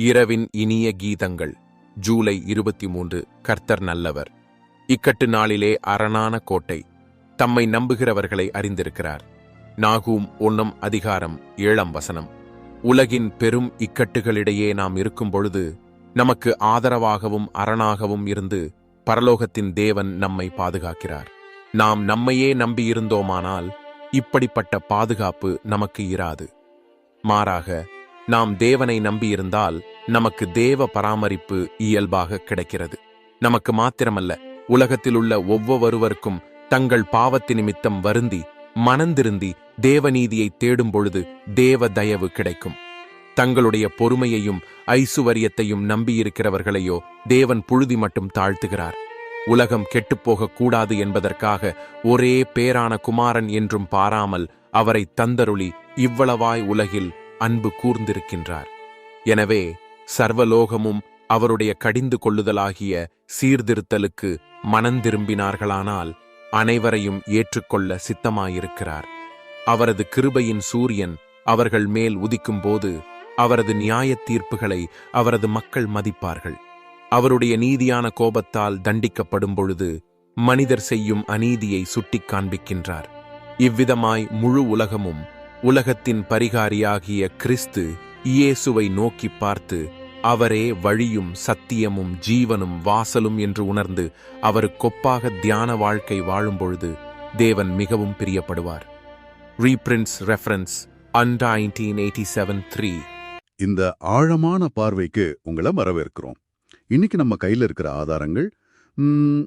இரவின் இனிய கீதங்கள். ஜூலை இருபத்தி மூன்று கர்த்தர் நல்லவர். இக்கட்டு நாளிலே அரணான கோட்டை தம்மை நம்புகிறவர்களை அறிந்திருக்கிறார். நாகூம் ஒன்னம் அதிகாரம் ஏழாம் வசனம். உலகின் பெரும் இக்கட்டுகளிடையே நாம் இருக்கும் பொழுது நமக்கு ஆதரவாகவும் அரணாகவும் இருந்து பரலோகத்தின் தேவன் நம்மை பாதுகாக்கிறார். நாம் நம்மையே நம்பியிருந்தோமானால் இப்படிப்பட்ட பாதுகாப்பு நமக்கு இராது. மாறாக நாம் தேவனை நம்பியிருந்தால் நமக்கு தேவ பராமரிப்பு இயல்பாக கிடைக்கிறது. நமக்கு மாத்திரமல்ல உலகத்திலுள்ள ஒவ்வொருவருக்கும் தங்கள் பாவத்தி நிமித்தம் வருந்தி மனந்திருந்தி தேவநீதியை தேடும் பொழுது தேவ தயவு கிடைக்கும். தங்களுடைய பொறுமையையும் ஐசுவரியத்தையும் நம்பியிருக்கிறவர்களையோ தேவன் புழுதி மட்டும் தாழ்த்துகிறார். உலகம் கெட்டுப்போக கூடாது என்பதற்காக ஒரே பேரான குமாரன் என்றும் பாராமல் அவரை தந்தருளி இவ்வளவாய் உலகில் அன்பு கூர்ந்திருக்கின்றார். எனவே சர்வலோகமும் அவருடைய கடிந்து கொள்ளுதலாகிய சீர்திருத்தலுக்கு மனந்திரும்பினார்களானால் அனைவரையும் ஏற்றுக்கொள்ள சித்தமாயிருக்கிறார். அவரது கிருபையின் சூரியன் அவர்கள் மேல் உதிக்கும்போது அவரது நியாய தீர்ப்புகளை அவரது மக்கள் மதிப்பார்கள். அவருடைய நீதியான கோபத்தால் தண்டிக்கப்படும் பொழுது மனிதர் செய்யும் அநீதியை சுட்டிக் காண்பிக்கின்றார் இவ்விதமாய் முழு உலகமும் உலகத்தின் பரிகாரியாகிய கிறிஸ்து இயேசுவை நோக்கிப் பார்த்து அவரே வழியும் சத்தியமும் ஜீவனும் வாசலும் என்று உணர்ந்து அவருக்கொப்பாக தியான வாழ்க்கை வாழும்பொழுது தேவன் மிகவும் பிரியப்படுவார். Reprint reference under nineteen eighty seven three இந்த ஆழமான பார்வைக்கு உங்களை வரவேற்கிறோம். இன்னைக்கு நம்ம கையில இருக்கிற ஆதாரங்கள்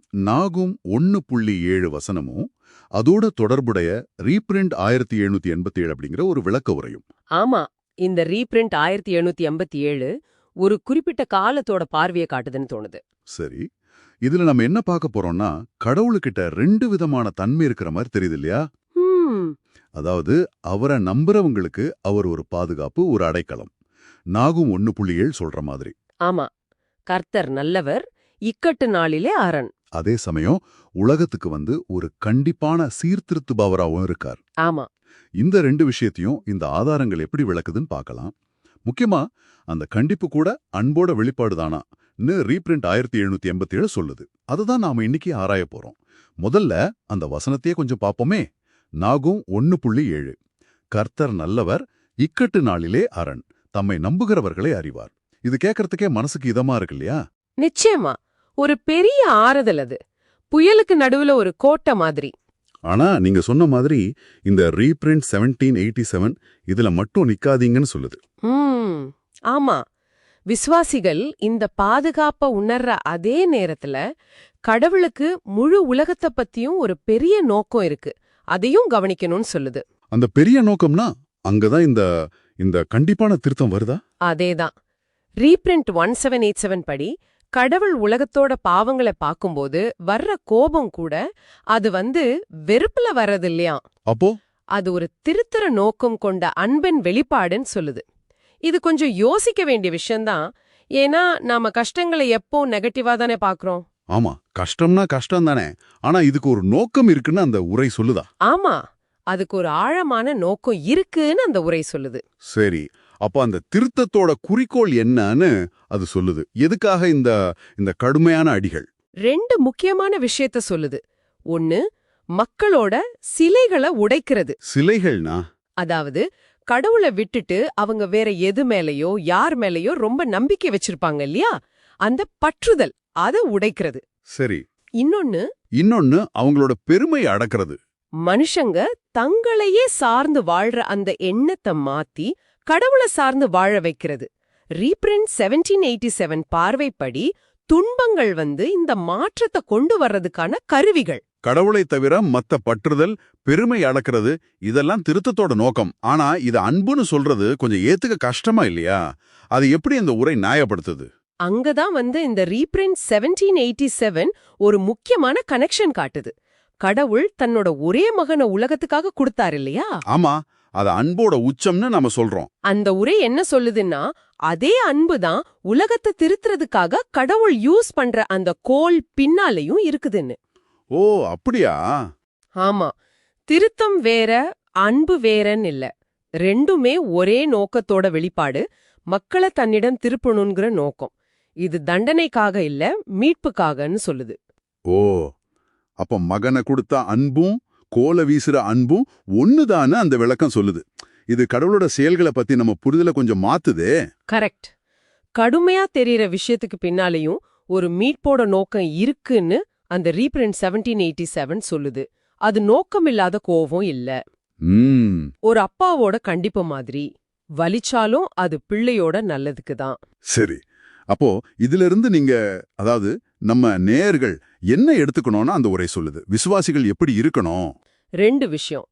நாகும் ஒன்னு புள்ளி ஏழு வசனமும் அதோட தொடர்புடைய ரீபிரிண்ட் ஆயிரத்தி எழுநூத்தி எண்பத்தி ஏழு அப்படிங்கிற ஒரு விளக்க உரையும். ஆமா இந்த ரீபிரிண்ட் ஆயிரத்தி எழுநூத்தி எண்பத்தி ஏழு ஒரு குறிப்பிட்ட காலத்தோட பார்வையை காட்டுதுன்னு தோணுது. சரி இதுல நம்ம என்ன பார்க்க போறோம்னா கடவுளுக்கிட்ட ரெண்டு விதமான தன்மை இருக்கிற மாதிரி தெரியுது இல்லையா? அதாவது அவரை நம்புறவங்களுக்கு அவர் ஒரு பாதுகாப்பு ஒரு அடைக்கலம். நாகும் ஒன்னு புள்ளி ஏழு சொல்ற மாதிரி. ஆமா கர்த்தர் நல்லவர் இக்கட்டு நாளிலே அரண். அதே சமயம் உலகத்துக்கு வந்து ஒரு கண்டிப்பான சீர்திருத்துபவராகவும் இருக்கார். ஆமா. இந்த ரெண்டு விஷயத்தையும் இந்த ஆதாரங்கள் எப்படி விளக்குதுன்னு பார்க்கலாம். முக்கியமா அந்த கண்டிப்பு கூட அன்போட வெளிப்பாடுதானான்னு ரீபிரிண்ட் ஆயிரத்தி எழுநூத்தி எண்பத்தி ஏழு சொல்லுது அதுதான் நாம இன்னைக்கு ஆராய போறோம். முதல்ல அந்த வசனத்தையே கொஞ்சம் பார்ப்போமே. நாகும் ஒன்னு புள்ளி ஏழு. கர்த்தர் நல்லவர் இக்கட்டு நாளிலே அரண். தம்மை நம்புகிறவர்களை அறிவார். இது கேட்கறதுக்கே மனசுக்கு இதமா இருக்கு இல்லையா? நிச்சயமா. ஒரு பெரிய ஆறுதல் அது. புயலுக்கு நடுவுல ஒரு கோட்டை மாதிரி. ஆனா நீங்க சொன்ன மாதிரி இந்த ரீபிரிண்ட் செவன்டீன் எயிட்டி செவன் இதுல மட்டும் நிக்காதீங்கன்னு சொல்லுது. ஆமா. விசுவாசிகள் இந்த பாதுகாப்ப உணர்ற அதே நேரத்துல கடவுளுக்கு முழு உலகத்தை பத்தியும் ஒரு பெரிய நோக்கம் இருக்கு. அதையும் கவனிக்கணும்னு சொல்லுது. அந்த பெரிய நோக்கம்னா அங்கதான் இந்த இந்த கண்டிப்பான திருத்தம் வருதா? அதேதான். Reprint one seven eight seven படி கடவுள் உலகத்தோட பாவங்களை பார்க்கும்போது வர்ற கோபம் கூட அது வந்து வெறுப்புல வர்றது இல்லையா? அப்போ? அது ஒரு திருத்தர நோக்கம் கொண்ட அன்பின் வெளிப்பாடுன்னு சொல்லுது. இது கொஞ்சம் யோசிக்க வேண்டிய விஷயம்தான். ஏன்னா நாம கஷ்டங்களை எப்போ நெகட்டிவா தானே பாக்குறோம் ஆமா கஷ்டம்னா கஷ்டம் தானே. ஆனா இதுக்கு ஒரு நோக்கம் இருக்குன்னு அந்த உரை சொல்லுதா? ஆமா அதுக்கு ஒரு ஆழமான நோக்கம் இருக்குன்னு அந்த உரை சொல்லுது. சரி அப்ப அந்த திருத்தத்தோட குறிக்கோள் என்னன்னு அது சொல்லுது. எதுக்காக இந்த இந்த கடுமையான அடிகள்? ரெண்டு முக்கியமான விஷயத்த சொல்லுது. ஒன்னு மக்களோட சிலைகளை உடைக்கிறது. சிலைகள்னா? அதாவது கடவுளை விட்டுட்டு அவங்க வேற எது மேலயோ யார் மேலயோ ரொம்ப நம்பிக்கை வச்சிருப்பாங்க இல்லையா? அந்த பற்றுதல் அத உடைக்கிறது. சரி. இன்னொன்னு இன்னொன்னு அவங்களோட பெருமை அடக்கிறது. மனுஷங்க தங்களையே சார்ந்து வாழ்ற அந்த எண்ணத்தை மாத்தி கடவுளை சார்ந்து வாழ வைக்கிறது. ரீபிரிண்ட் செவன்டீன் எயிட்டி செவன் பார்வைப்படி துன்பங்கள் வந்து இந்த மாற்றத்தை கொண்டு வர்றதுக்கான கருவிகள். கடவுளை தவிர மத்த பற்றுதல் பெருமை அடக்கிறது இதெல்லாம் திருத்தத்தோட நோக்கம். ஆனா இது அன்புன்னு சொல்றது கொஞ்சம் ஏத்துக்க கஷ்டமா இல்லையா? அது எப்படி அந்த உரை நியாயப்படுத்துது? அங்கதான் வந்து இந்த ரீபிரிண்ட் செவன்டீன் எயிட்டி செவன் ஒரு முக்கியமான கனெக்ஷன் காட்டுது. கடவுள் தன்னோட ஒரே மகனை உலகத்துக்காக கொடுத்தாரு இல்லையா? ஆமா அது அன்போட உச்சம்னு நாம சொல்றோம். அந்த உரை என்ன சொல்லுதுன்னா அதே அன்புதான் உலகத்தை திருத்துறதுக்காக கடவுள் யூஸ் பண்ற அந்த கோல் பின்னாலையும் இருக்குதுன்னு. ஓ அப்படியா? ஆமா. திருத்தம் வேற அன்பு வேறன்னு இல்ல. ரெண்டுமே ஒரே நோக்கத்தோட வெளிப்பாடு மக்களை தன்னிடம் திருப்பணுங்கிற நோக்கம். இது தண்டனைக்காக இல்ல மீட்புக்காகன்னு சொல்லுது. ஓ அப்ப மகனை கொடுத்த அன்பும் கோல வீசுற அன்பும் ஒண்ணுதான்னு அந்த விளக்கம் சொல்லுது. இது கடவுளோட செயல்களை பத்தி நம்ம புரிதலை கொஞ்சம் மாத்துதே. கரெக்ட். கடுமையா தெரியற விஷயத்துக்கு பின்னாலேயும் ஒரு மீட்போட நோக்கம் இருக்குன்னு அந்த ரீப்ரிண்ட் செவன்டீன் எயிட்டி செவன் சொல்லுது. அது நோக்கமில்லாத கோவம் இல்ல. ஒரு அப்பாவோட கண்டிப்பு மாதிரி. வலிச்சாலும் அது பிள்ளையோட நல்லதுக்கு தான். சரி. அப்போ இதுல இருந்து நீங்க அதாவது நம்ம நேயர்கள் என்ன எடுத்துக்கணும்னு அந்த உரை சொல்லுது. விசுவாசிகள் எப்படி இருக்கணும்? ரெண்டு விஷயம்.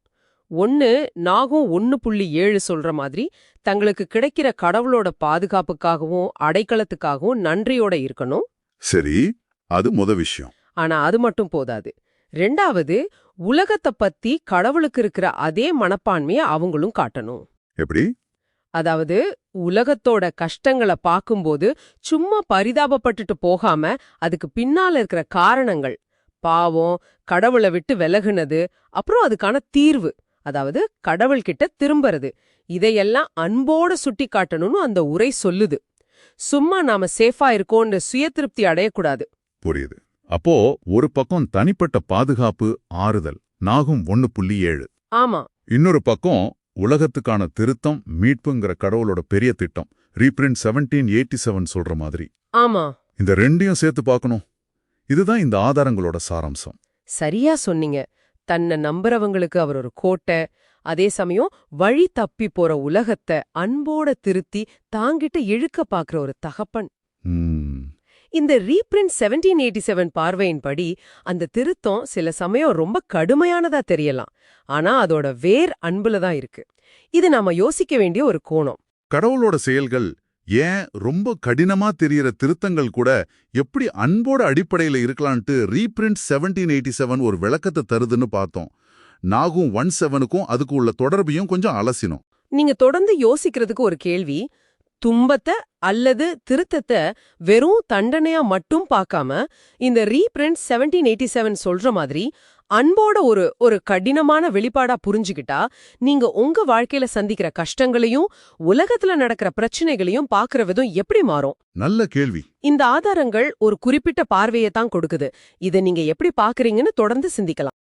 ஒன்னு நாகும் ஒன்னு புள்ளி ஏழு சொல்ற மாதிரி தங்களுக்கு கிடைக்கிற கடவுளோட பாதுகாப்புக்காகவும் அடைக்கலத்துக்காகவும் நன்றியோட இருக்கணும். சரி அது முத விஷயம். ஆனா அது மட்டும் போதாது. ரெண்டாவது உலகத்தை பத்தி கடவுளுக்கு இருக்கிற அதே மனப்பான்மைய அவங்களும் காட்டணும். எப்படி? அதாவது உலகத்தோட கஷ்டங்களை பார்க்கும்போது சும்மா பரிதாபப்பட்டுட்டு போகாம அதுக்கு பின்னால இருக்கிற காரணங்கள். பாவம் கடவுளை விட்டு விலகுனது அப்புறம் அதுக்கான தீர்வு. அதாவது கடவுள்கிட்ட திரும்புறது. இதையெல்லாம் அன்போட சுட்டி காட்டணும்னு அந்த உரை சொல்லுது. சும்மா நாம சேஃபா இருக்கோன்ற சுய திருப்தி அடையக்கூடாது. புரியுது. அப்போ ஒரு பக்கம் தனிப்பட்ட பாதுகாப்பு ஆறுதல் நாகும் ஒன்னு புள்ளி ஏழு. ஆமா. இன்னொரு பக்கம் உலகத்துக்கான திருத்தம் மீட்புங்கிற கடவுளோட பெரிய திட்டம். ரீப்ரிண்ட் செவன்டீன் எயிட்டி செவன் சொல்ற மாதிரி. ஆமா. இந்த ரெண்டையும் சேர்த்து பார்க்கணும். இதுதான் இந்த ஆதாரங்களோட சாராம்சம். சரியா சொன்னீங்க. தன்னை நம்புறவங்களுக்கு அவர் ஒரு கோட்டை அதே சமயம் வழி தப்பி போற உலகத்தை அன்போட திருத்தி தாங்கிட்ட இழுக்க பாக்குற ஒரு தகப்பன். ம், இந்த ரீப்ரிண்ட் செவன்டீன் எயிட்டி செவன் பார்வையின்படி அந்த திருத்தம் சில சமயம் ரொம்ப கடுமையானதா தெரியலாம். ஆனா அதோட வேர் அன்புல தான் இருக்கு. இது நாம யோசிக்க வேண்டிய ஒரு கோணம். கடவுளோட செயல்கள் ஏன் ரொம்ப கடினமா தெரியற திருத்தங்கள் கூட எப்படி அன்போட அடிப்படையில இருக்கலான்ட்டு ரீப்ரிண்ட் செவன்டீன் எயிட்டி செவன் ஒரு விளக்கத்தை தருதுன்னு பார்த்தோம். நாகும் ஒன் செவனுக்கும் அதுக்கு உள்ள தொடர்பையும் கொஞ்சம் அலசினோம். நீங்க தொடர்ந்து யோசிக்கிறதுக்கு ஒரு கேள்வி துன்பத்தை அல்லது திருத்தத்தை வெறும் தண்டனையா மட்டும் பார்க்காம இந்த ரீப்ரிண்ட் செவன்டீன் எயிட்டி செவன் சொல்ற மாதிரி அன்போட ஒரு ஒரு கடினமான வெளிப்பாடா புரிஞ்சுக்கிட்டா நீங்க உங்க வாழ்க்கையில சந்திக்கிற கஷ்டங்களையும் உலகத்துல நடக்கிற பிரச்சனைகளையும் பார்க்கற விதம் எப்படி மாறும்? நல்ல கேள்வி. இந்த ஆதாரங்கள் ஒரு குறிப்பிட்ட பார்வையை தான் கொடுக்குது. இதை நீங்க எப்படி பாக்குறீங்கன்னு தொடர்ந்து சிந்திக்கலாம்.